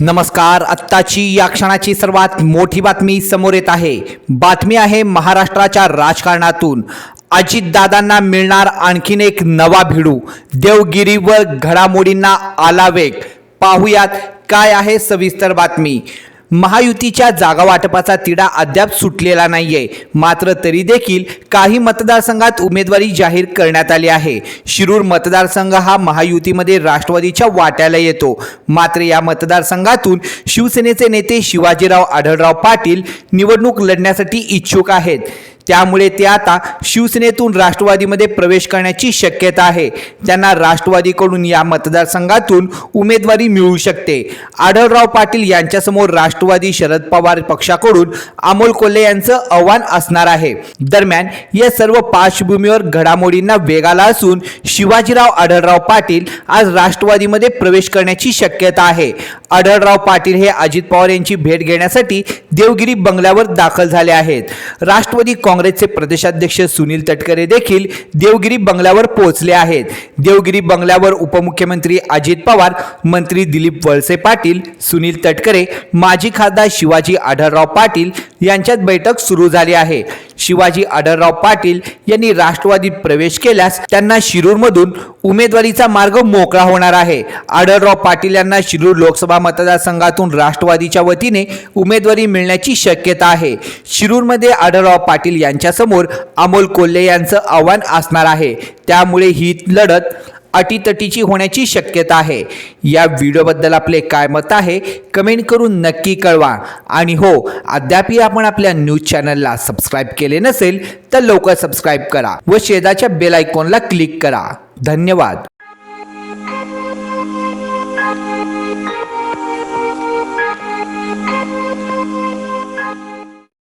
नमस्कार आत्ताची या क्षणाची सर्वात मोठी बातमी समोर येत आहे. बातमी आहे महाराष्ट्राच्या राजकारणातून. अजितदादांना मिळणार आणखीन एक नवा भिडू. देवगिरी व घडामोडींना आला वेग पाहुयात काय आहे सविस्तर बातमी. महायुतीच्या जागा वाटपाचा तिढा अद्याप सुटलेला नाहीये. मात्र तरी देखील काही मतदारसंघात उमेदवारी जाहीर करण्यात आली आहे. शिरूर मतदारसंघ हा महायुतीमध्ये राष्ट्रवादीच्या वाट्याला येतो. मात्र या मतदारसंघातून शिवसेनेचे नेते शिवाजीराव आढळराव पाटील निवडणूक लढण्यासाठी इच्छुक आहेत. त्यामुळे ते आता शिवसेनेतून राष्ट्रवादीमध्ये प्रवेश करण्याची शक्यता आहे. त्यांना राष्ट्रवादीकडून या मतदारसंघातून उमेदवारी मिळू शकते. आढळराव पाटील यांच्यासमोर राष्ट्रवादी शरद पवार पक्षाकडून अमोल कोल्हे यांचं आव्हान असणार आहे. दरम्यान या सर्व पार्श्वभूमीवर घडामोडींना वेगाला असून शिवाजीराव आढळराव पाटील आज राष्ट्रवादीमध्ये प्रवेश करण्याची शक्यता आहे. आढळराव पाटील हे अजित पवार यांची भेट घेण्यासाठी देवगिरी बंगल्यावर दाखल झाले आहेत. राष्ट्रवादी काँग्रेसचे प्रदेशाध्यक्ष सुनील तटकरे देखील देवगिरी बंगल्यावर पोहोचले आहेत. देवगिरी बंगल्यावर उपमुख्यमंत्री अजित पवार मंत्री दिलीप वळसे पाटील सुनील तटकरे माजी खासदार शिवाजी आढळराव पाटील यांच्यात बैठक सुरू झाली आहे. शिवाजी आढळराव पाटील यांनी राष्ट्रवादीत प्रवेश केल्यास त्यांना शिरूरमधून उमेदवारीचा मार्ग मोकळा होणार आहे. आढळराव पाटील यांना शिरूर लोकसभा मतदारसंघातून राष्ट्रवादीच्या वतीने उमेदवारी मिळण्याची शक्यता आहे. शिरूरमध्ये आढळराव पाटील यांच्यासमोर अमोल कोल्हे यांचं आव्हान असणार आहे. त्यामुळे ही लढत अटीतटीची होण्याची शक्यता आहे. या व्हिडिओबद्दल आपले काय मत आहे कमेंट करून नक्की कळवा. आणि हो अद्यापही आपण आपल्या न्यूज चॅनलला सबस्क्राईब केले नसेल तर लवकर सबस्क्राईब करा व शेजाच्या बेल आयकॉनला क्लिक करा. धन्यवाद.